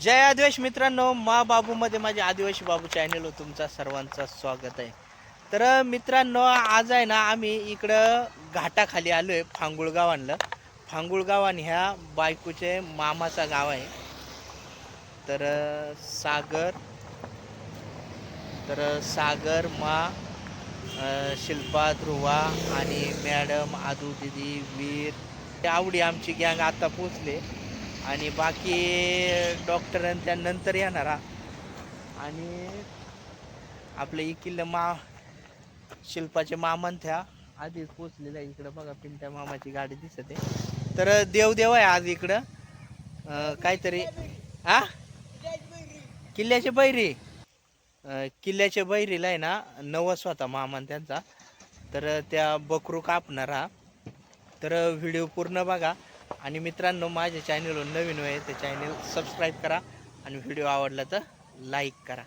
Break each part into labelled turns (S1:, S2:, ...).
S1: जय आदिवासी मित्रांनो मा बाबूमध्ये माझे आदिवासी बाबू चॅनल तुमचा सर्वांचं स्वागत आहे. तर मित्रांनो आज आहे ना आम्ही इकडं घाटाखाली आलो आहे फांगुळगाव आणलं. फांगुळ ह्या बायकोचे मामाचा गाव आहे. तर सागर तर सागर मा शिल्पा ध्रुवा आणि मॅडम आदू दिदी वीर ते आवडी आमची गँग आता पोचले आणि बाकी डॉक्टर त्यानंतर येणार. आणि आपलं इकिल्ल मा शिल्पाचे मामन त्या आधीच पोचलेलं आहे इकडं. बघा पिंट्या मामाची गाडी दिसते. तर देवदेव आहे आज इकडं. काहीतरी हा? किल्ल्याचे बैरी. किल्ल्याच्या बैरीला आहे ना नवस होता मामान त्यांचा. तर त्या बकरू कापणार. हा तर व्हिडिओ पूर्ण बघा. आणि मित्रांनो माझ्या चॅनलवर नवीन आहे ते चॅनल सबस्क्राईब करा. आणि व्हिडिओ आवडला तर लाईक करा.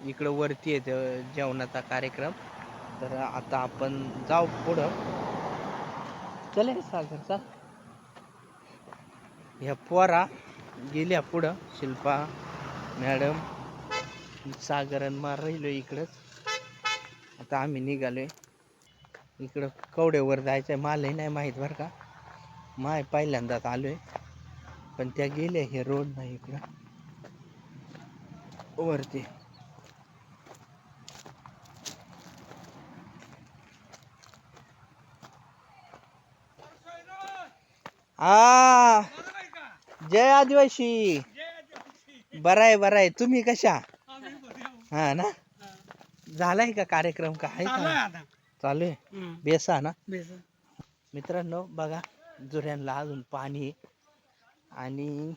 S1: इकडं वरती आहे जेवणाचा कार्यक्रम. तर आता आपण जाऊ पुढं. चले सागर चाल. ह्या पोरा गेल्या पुढं शिल्पा मॅडम. सागरन मार राहिलो इकडंच आता आम्ही निघालोय. इकडं कवड्यावर जायचंय मलाही नाही माहीत बरं का. माय पहिल्यांदाच आलोय. पण त्या गेल्या हे रोड नाही इकडं. वरती. आ! जय आदिवासी. बरं आहे बरं आहे. तुम्ही कशा? हा ना? झालाय का कार्यक्रम का? आहे का? चालू आहे? बेसा ना? मित्रांनो बघा जुऱ्यांना अजून पाणी आहे. आणि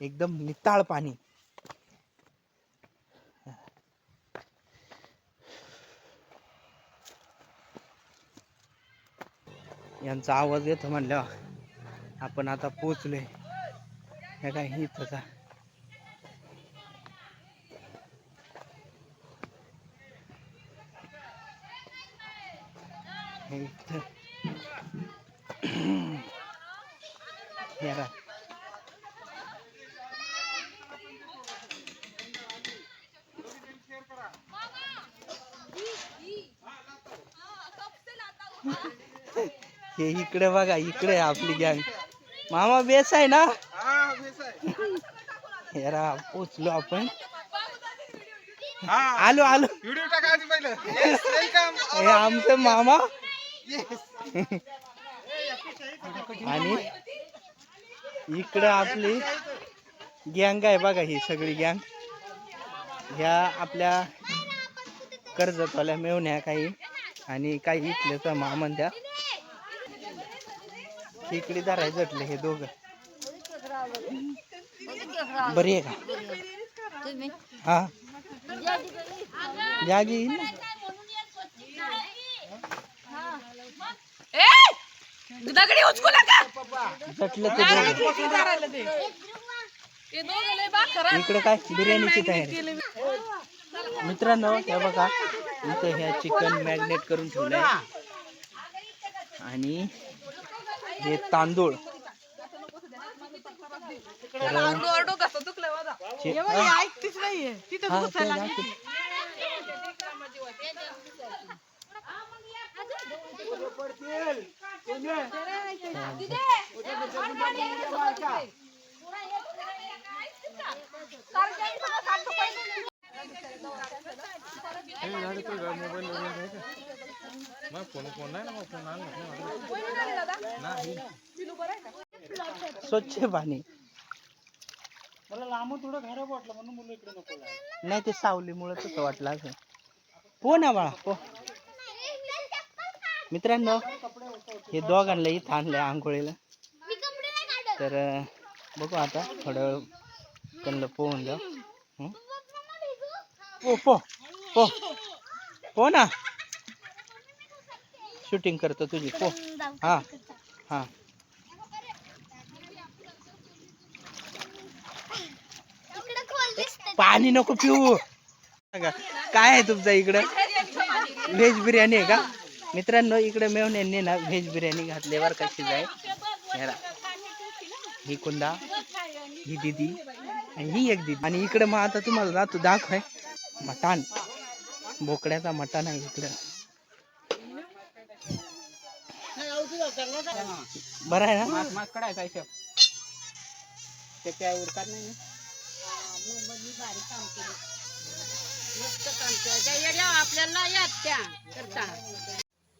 S1: एकदम निताळ पाणी. यांचा आवाज येतो म्हणल्यावर आपण आता पोचलोय हे काय आहे. इथं हे हे इकडे बघा इकडे आपली गँग मामा बेस आहे ना? हे रा पोचलो आपण. आलो आलो.
S2: व्हिडिओ टाका आधी पहिलं.
S1: हे आमचे मामा. आणि इकडं आपली गँग आहे बघा ही सगळी गँग ह्या आपल्या कर्जतवाल्या मेवण्या काही. आणि काही इथल्याचा मामन त्या. इकडे धराय जटले हे दोघं. बरी आहे का? हा. जागी ना?
S3: दगडी उचकू नका!
S1: जटलं ते दोघं इकडे काय? बिर्याणीची तयारी. मित्रांनो हे बघा. इथं ह्या चिकन मॅग्नेट करून ठेवलंय. आणि हे तांदूळ. तर हा, हा. स्वच्छ पाणी
S2: मला लांबून थोडं खराब वाटलं म्हणून मुलं इकडे नको.
S1: नाही ते सावलीमुळे तसं वाटलं असं ना बाळा पो मित्रांनो हे दोघांना इथं आणलंय आंघोळीला. तर बघू आता थोडं वेळ त्यांना पोहून जाऊ. पो पो पो. पो ना. शूटिंग करतो तुझी पो. हा हा. पाणी नको पिऊ. काय आहे तुमचं इकडं? व्हेज बिर्याणी आहे का? मित्रांनो इकडे मेवण्यांनी ना व्हेज बिर्याणी घातली बरं का शिजाय. ह्याला. ही कुंदा ही दिदी आणि ही एक दिदी. आणि इकडे मग आता तुम्हाला जातो दाखवाय. मटाण. बोकड्याचा मटाण आहे इकडं. बरं आहे ना?
S2: मास काढायचा हिशोब त्याच्या उरकार नाही
S3: आपल्याला यात त्या. करता.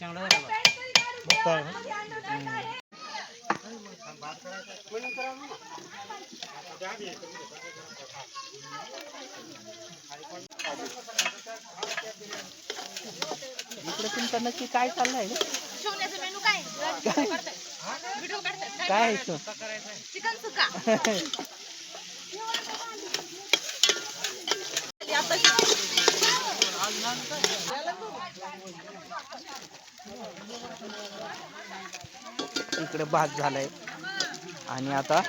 S2: चांगला झाला
S1: इकडे तुमचं नक्की काय चाललंय?
S3: शिवण्याचा मेनू काय? व्हिडिओ काढतात.
S1: काय आहे तो?
S3: चिकन सुका. आता
S1: इकडे भात झालाय. आणि आता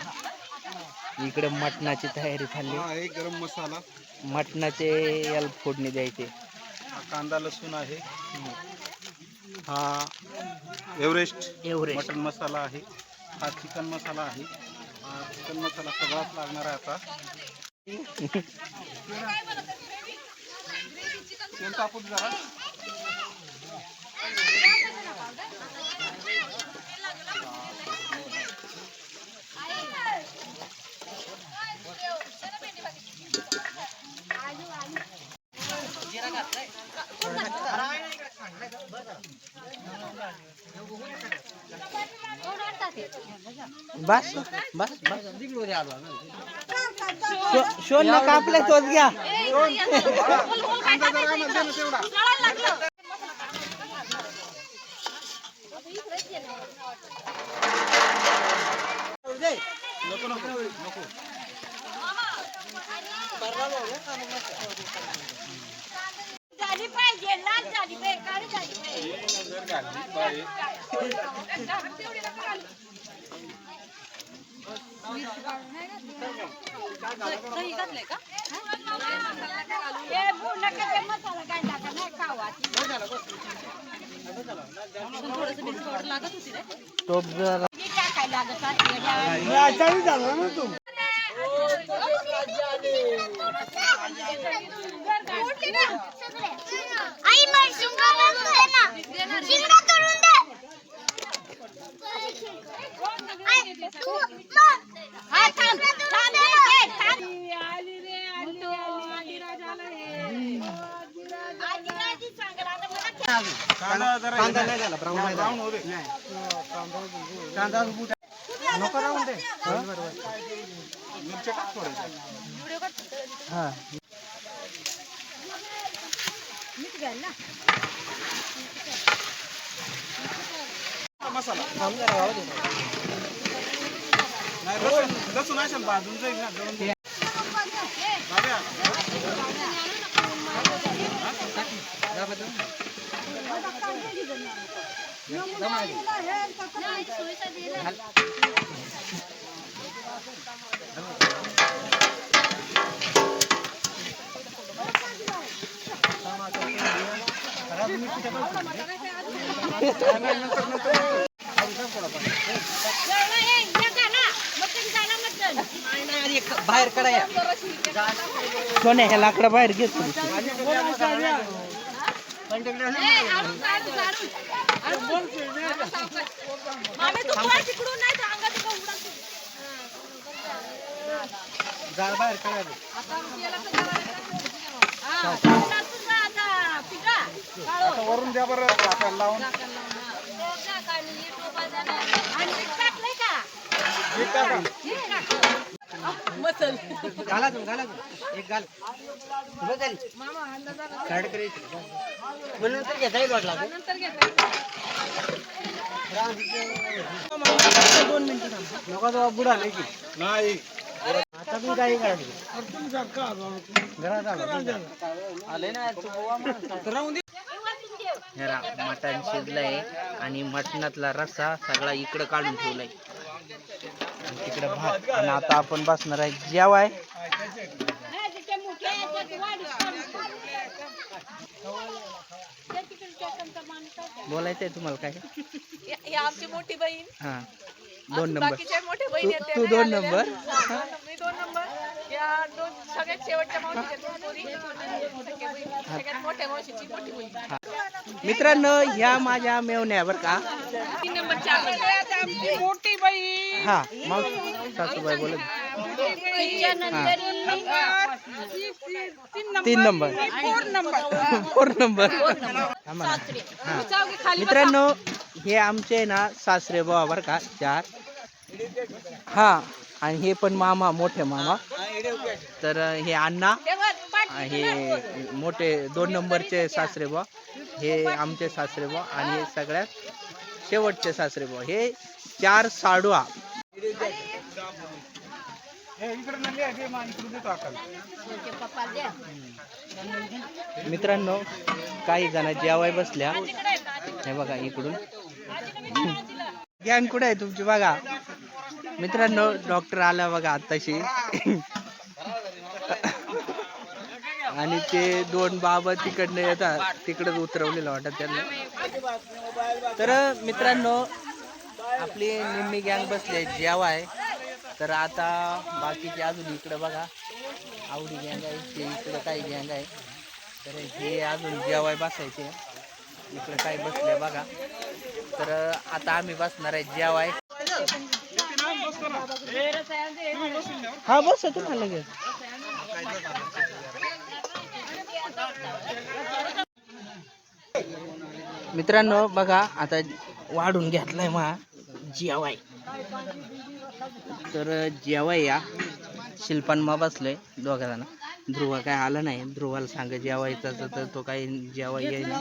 S1: इकडे मटणाची तयारी झाली
S4: हा गरम मसाला.
S1: मटणाचे याला फोडणी द्यायचे.
S4: हा कांदा लसूण आहे. हा एव्हरेस्ट
S1: एवढे
S4: मटन मसाला आहे. हा चिकन मसाला आहे. हा चिकन मसाला सगळाच लागणार आहे आता. तेल तापू दे जरा.
S1: बस बस बस. शो- शोन नका आपल्या तोच घ्या.
S4: नको नको नको
S3: झाली पाहिजे लाल झाली पाहिजे काळी झाली पाहिजे
S4: जर घातली पाहिजे
S3: दही घातलंय का थोडस मिरची लागत होती रे
S1: टोप जरा
S3: हे टाकायला लागत आहे.
S5: आई मला शिंगा बनतोय ना शिंगा करून दे आई, तू
S3: हा, थांब, थांब, हे, हे, थांब.
S5: आदिराजी सांगेल, आता मला खेळ-
S4: कांदा जरा कांदा नाही झाला ब्राऊन
S1: नको राहून दे.
S4: मिरच्या टाक थोड्या
S1: हा.
S4: मसाला. नाही लसूण लसूण असेल भाजून जाईल ना जाईल. बाब्या,
S1: बाहेर काढाया सोन्या ह्या लाकडा बाहेर घेत बाहेर काढायला
S3: आता
S4: वरून द्या बरं लावून
S3: आणि टाकलंय का मसल.
S1: घाला एक घाल. बदल कार्ड करायची म्हणून तर घेता येईल वाटला
S3: नंतर
S1: नका तो बुडा नाही की.
S4: नाही.
S1: आता तू काही काढली. घरात आले ना मटण शिजलंय आणि मटणातला रस्सा सगळा इकडं काढून ठेवलाय. तिकडं भात. आणि आता आपण बसणार आहे. जेवाय. बोलायचंय तुम्हाला काय?
S3: ही आमची मोठी बहीण.
S1: हा. दोन नंबर
S3: मोठ्या बहिणी
S1: तू दोन. नंबर?
S3: मी दोन नंबर या दोन सगळ्यात शेवटच्या मावशीच्या दोन पोरी. सख्या बहिणी. सगळ्यात मोठ्या मावशीची मोठी बहीण.
S1: मित्रांनो ह्या माझ्या मेवण्या बर का.
S3: आमची मोठी बाई
S1: हा मग सासूबाई बोलत तीन नंबर. Four number. मित्रांनो हे आमचे ना सासरे बाबा बर का चार. हा आणि हे पण मामा मोठे मामा. तर हे अण्णा हे मोठे दोन नंबरचे सासरे बा हे आमचे सासरे बा आणि हे सगळ्यात शेवटचे सासरे भाऊ. हे चार साडवा मित्रांनो काही जण जेवाय बसल्या. हे बघा इकडून. गॅंग कुठे आहे तुमची? बघा. मित्रांनो डॉक्टर आला बघा आताशी आणि ते दोन बाबा तिकडनं येतात. तिकडच उतरवलेलं वाटत त्यांना. तर मित्रांनो आपली निम्मी गँग बसली आहे जेवाय. तर आता बाकीचे अजून इकडं बघा. आवडी गँग आहे ते इकडं काही गँग आहे. तर हे अजून जेवाय बसायचे. इकडं काही बसले बघा. तर आता आम्ही बसणार आहे जेवाय. हा बस तुम्हाला लगेच. मित्रांनो बघा आता वाढून घेतलाय मा जेवाय. तर जेवाय या. शिल्पान बसलोय दोघा जण ध्रुवा काय आला नाही. ध्रुवाला सांग जेवायचा तर तो काही जेवाय येईल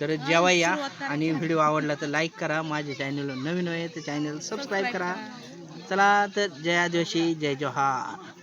S1: तर जेवाय या. आणि व्हिडिओ आवडला तर लाईक करा. माझे चॅनल नवीन आहे तर चॅनल सबस्क्राईब करा. चला तर जय आदिवासी जय जोहार.